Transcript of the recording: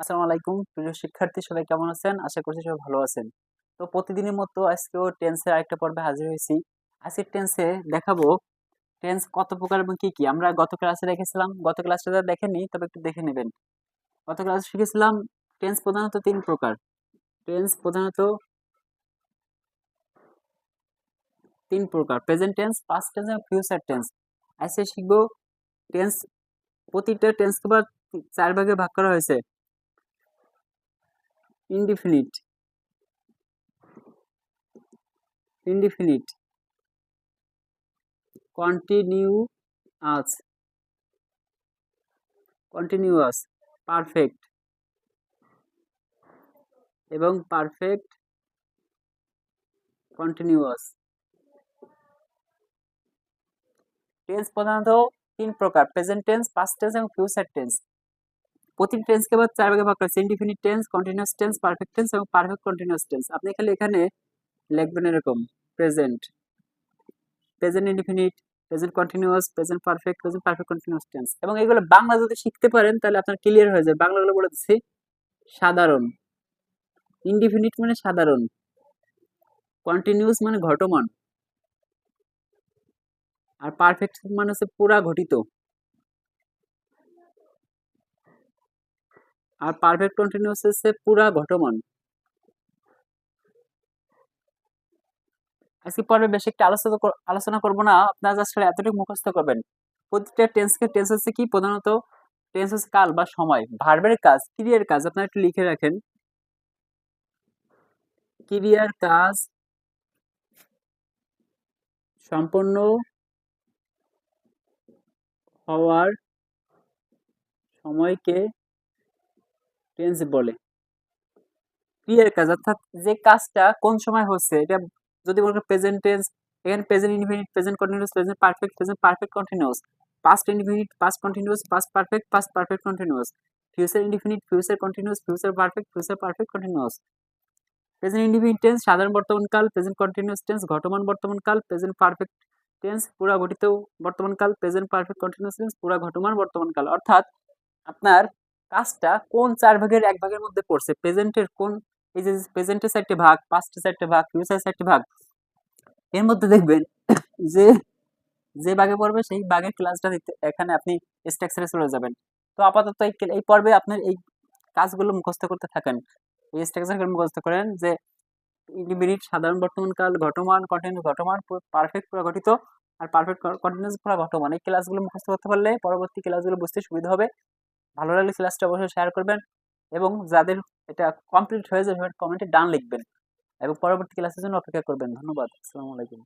আসসালামু আলাইকুম। প্রিয় শিক্ষার্থী, সবাই কেমন আছেন? আশা করছি সবাই ভালো আছেন। তো প্রতিদিনের মতো আজকেও টেন্সের আরেকটা পর্বে হাজির হয়েছি। আজকের টেন্সে দেখাবো টেন্স কত প্রকার এবং কি কি। আমরা গত ক্লাসে দেখেছিলাম, গত ক্লাসটা যারা দেখেনি তবে একটু দেখে নেবেন। গত ক্লাসে শিখেছিলাম টেন্স প্রধানত তিন প্রকার। টেন্স প্রধানত তিন প্রকার। প্রেজেন্ট টেন্স, পাস্ট টেন্স এবং ফিউচার টেন্স। আজকে শিখব টেন্স, প্রতিটা টেন্সকে আবার চার ভাগে ভাগ করা হয়েছে। Indefinite. Indefinite. Continuous. Continuous. Perfect. এবং পারফেক্ট কন্টিনিউয়াস টেন্স প্রধানত তিন প্রকার প্রেজেন্ট টেন্স পাস্ট টেন্স এবং ফিউচার টেন্স প্রতিটি টেন্সকে আবার চার ভাগে ভাগ করেছে indefinite tense continuous tense perfect tense এবং পারফেক্ট কন্টিনিউয়াস টেন্স আপনি খালি এখানে লিখবেন এরকম present present indefinite present continuous present perfect present perfect continuous tense এবং এগুলো বাংলা যদি শিখতে পারেন, তাহলে আপনার ক্লিয়ার হয়ে যাবে। বাংলাগুলো বলে দিচ্ছি, সাধারণ। ইনডিফিনিট মানে সাধারণ। কন্টিনিউয়াস মানে ঘটমান। আর পারফেক্ট মানে হচ্ছে পুরা ঘটিত। আর পারফেক্ট কন্টিনিউয়াস হচ্ছে পুরা ঘটমান আজকে পর্বে বেশি একটা আলোচনা আলোচনা করব না, আপনারা জাস্ট এতটুকু মুখস্থ করবেন। প্রতিটা টেন্সকে টেন্স হচ্ছে কি? প্রধানত টেন্স হচ্ছে কাল বা সময় ভার্বের কাজ, ক্রিয়ার কাজ, আপনারা একটু লিখে রাখেন। ক্রিয়ার কাজ সম্পন্ন হওয়ার সময়কে টেন্স বলে। ক্রিয়ার কাজ, অর্থাৎ যে কাজটা কোন সময় হচ্ছে, এটা যদি বলব প্রেজেন্ট টেন্স এখানে present infinite present continuous present perfect present perfect continuous past infinite past continuous past perfect past perfect continuous future indefinite future continuous future perfect future perfect continuous present indefinite tense সাধারণ বর্তমানকাল present continuous tense ঘটমান বর্তমানকাল present perfect tense পুরা ঘটিত বর্তমানকাল present perfect continuous tense পুরা ঘটমান বর্তমানকাল অর্থাৎ আপনার কাজটা কোন চার ভাগের এক ভাগের মধ্যে পড়ছে? প্রেজেন্টের কোন, এই যে প্রেজেন্টের চারটে ভাগ, পাস্টের চারটে ভাগ ফিউচার চারটে ভাগ, এর মধ্যে দেখবেন যে যে ভাগে পড়বে সেই ভাগের ক্লাসটা দিতে, এখানে আপনি স্ট্রাকচারে চলে যাবেন। তো আপাতত এই এই পর্বে আপনার এই কাজগুলো মুখস্থ করতে থাকেন। এই স্ট্রাকচারগুলো মুখস্থ করেন যে ইন্ডিমিনিট সাধারণ বর্তমানকাল ঘটমান কন্টিনিউস ঘটমান পারফেক্ট পুরো আর পারফেক্ট কন্টিনিউস পুরো ঘটমান। এই ক্লাসগুলো মুখস্থ করতে পারলে পরবর্তী ক্লাসগুলো বুঝতে সুবিধা হবে। ভালো লাগলে ক্লাসটা অবশ্যই শেয়ার করবেন এবং যাদের এটা কমপ্লিট হয়ে যাবে কমেন্টে ডান লিখবেন এবং পরবর্তী ক্লাসের জন্য অপেক্ষা করবেন। ধন্যবাদ। আসসালামু আলাইকুম।